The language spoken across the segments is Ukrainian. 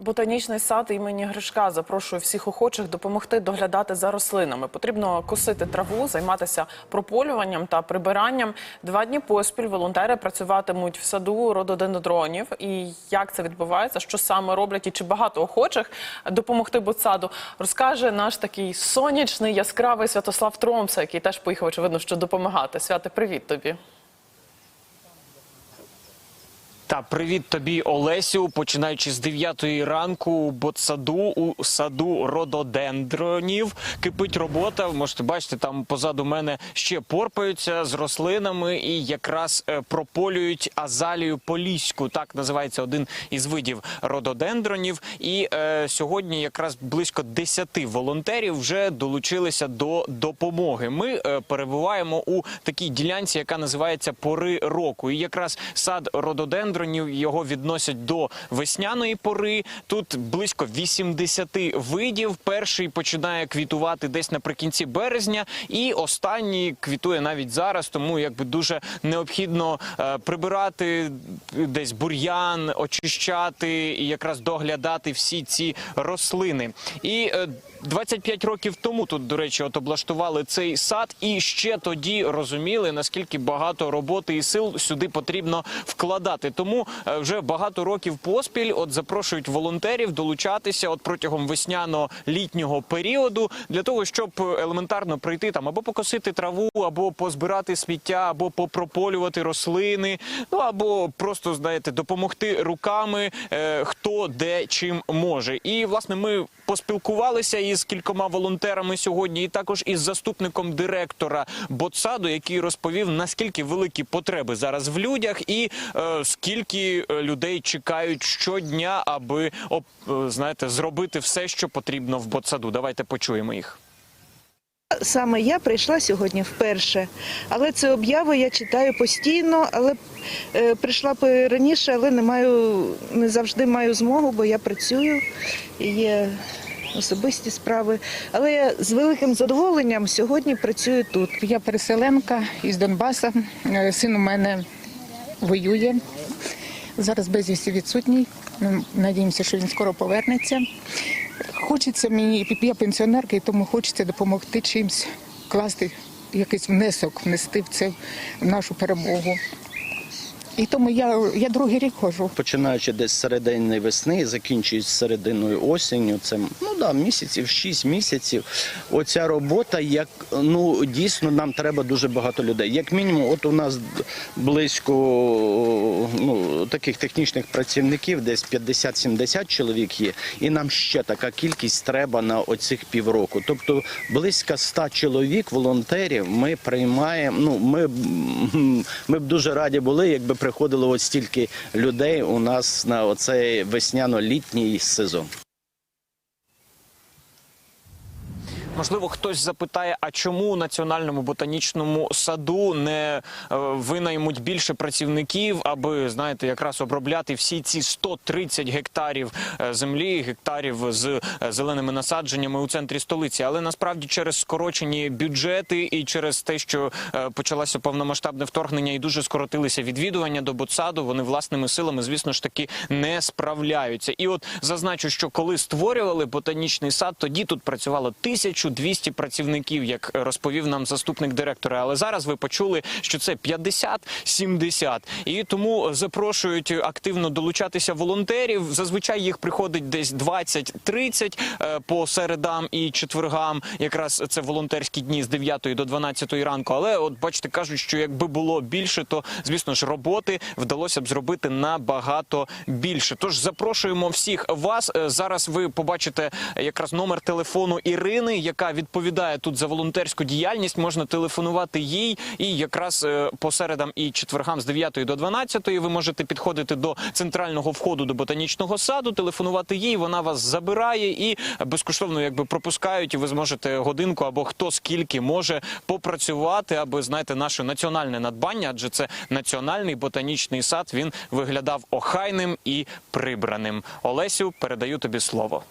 Ботанічний сад імені Гришка запрошує всіх охочих допомогти доглядати за рослинами. Потрібно косити траву, займатися прополюванням та прибиранням. Два дні поспіль волонтери працюватимуть в саду рододендронів. І як це відбувається, що саме роблять і чи багато охочих допомогти ботсаду, розкаже наш такий сонячний, яскравий Святослав Тромса, який теж поїхав, очевидно, що допомагати. Святе, привіт тобі. Та привіт тобі, Олесю. Починаючи з 9 ранку у ботсаду у саду рододендронів кипить робота. Можете бачити, там позаду мене ще порпаються з рослинами і якраз е, прополюють азалію поліську. Так називається один із видів рододендронів. І е, сьогодні якраз близько 10 волонтерів вже долучилися до допомоги. Ми е, перебуваємо у такій ділянці, яка називається пори року. І якраз сад рододендронів його відносять до весняної пори. Тут близько 80 видів. Перший починає квітувати десь наприкінці березня, і останній квітує навіть зараз. Тому якби дуже необхідно е, прибирати десь бур'ян, очищати і якраз доглядати всі ці рослини. І е, 25 років тому тут, до речі, от облаштували цей сад, і ще тоді розуміли наскільки багато роботи і сил сюди потрібно вкладати. Тому е, вже багато років поспіль от запрошують волонтерів долучатися от протягом весняно-літнього періоду для того, щоб елементарно прийти там або покосити траву, або позбирати сміття, або попрополювати рослини, ну або просто знаєте, допомогти руками, е, хто де чим може. І власне ми поспілкувалися із кількома волонтерами сьогодні, і також із заступником директора Боцаду, який розповів наскільки великі потреби зараз в людях, і е, скільки е, людей чекають щодня, аби оп, е, знаєте, зробити все, що потрібно в Боцаду. Давайте почуємо їх. Саме я прийшла сьогодні вперше, але це обяви я читаю постійно, але е, прийшла раніше, але не маю не завжди маю змогу, бо я працюю і є особисті справи. Але я з великим задоволенням сьогодні працюю тут. Я переселенка із Донбаса. Е, Син у мене воює. Зараз безвісті відсутній. Надіємося, що він скоро повернеться. Хочеться мені, я пенсіонерка, і тому хочеться допомогти чимось класти якийсь внесок, внести в це в нашу перемогу. І тому я, я другий рік ходжу. починаючи десь з середини весни, закінчуючи серединою осінню, це ну да, місяців, 6 місяців. Оця робота, як ну дійсно нам треба дуже багато людей. Як мінімум, от у нас близько ну, таких технічних працівників, десь 50-70 чоловік є, і нам ще така кількість треба на оцих півроку. Тобто близько 100 чоловік, волонтерів, ми приймаємо. Ну ми, ми б дуже раді були, якби приходило от стільки людей у нас на оцей весняно-літній сезон. Можливо, хтось запитає, а чому у національному ботанічному саду не е, винаймуть більше працівників, аби знаєте, якраз обробляти всі ці 130 гектарів е, землі, гектарів з е, зеленими насадженнями у центрі столиці. Але насправді через скорочені бюджети і через те, що почалося повномасштабне вторгнення і дуже скоротилися відвідування до ботсаду, вони власними силами, звісно ж таки, не справляються. І от зазначу, що коли створювали ботанічний сад, тоді тут працювало 1200 працівників, як розповів нам заступник директора. Але зараз ви почули, що це 50-70. І тому запрошують активно долучатися волонтерів. Зазвичай їх приходить десь 20-30 е, по середам і четвергам. Якраз це волонтерські дні з 9 до 12 ранку. Але от бачите, кажуть, що якби було більше, то звісно ж роботи вдалося б зробити набагато більше. Тож запрошуємо всіх вас. Е, Зараз ви побачите якраз номер телефону Ірини, яка відповідає тут за волонтерську діяльність. Можна телефонувати їй, і якраз е, по середам і четвергам з 9 до 12 ви можете підходити до центрального входу до ботанічного саду, телефонувати їй. Вона вас забирає і безкоштовно якби пропускають, і ви зможете годинку або хто скільки може попрацювати, аби знаєте, наше національне надбання, адже це національний ботанічний сад. Він виглядав охайним і прибраним. Олесю, передаю тобі слово.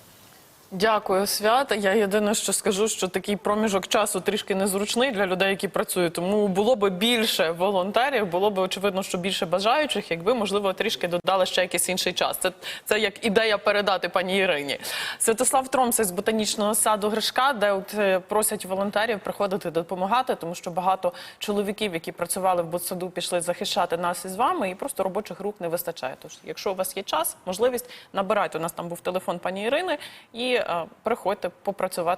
Дякую, свята. Я єдине, що скажу, що такий проміжок часу трішки незручний для людей, які працюють. Тому було би більше волонтерів, було б очевидно, що більше бажаючих, якби можливо трішки додали ще якийсь інший час. Це, це як ідея передати пані Ірині. Святослав Тромсей з ботанічного саду Гришка, де от е, просять волонтерів приходити допомагати, тому що багато чоловіків, які працювали в ботсаду, пішли захищати нас із вами, і просто робочих рук не вистачає. Тож, якщо у вас є час, можливість, набирайте. У нас там був телефон пані Ірини і приходьте попрацювати.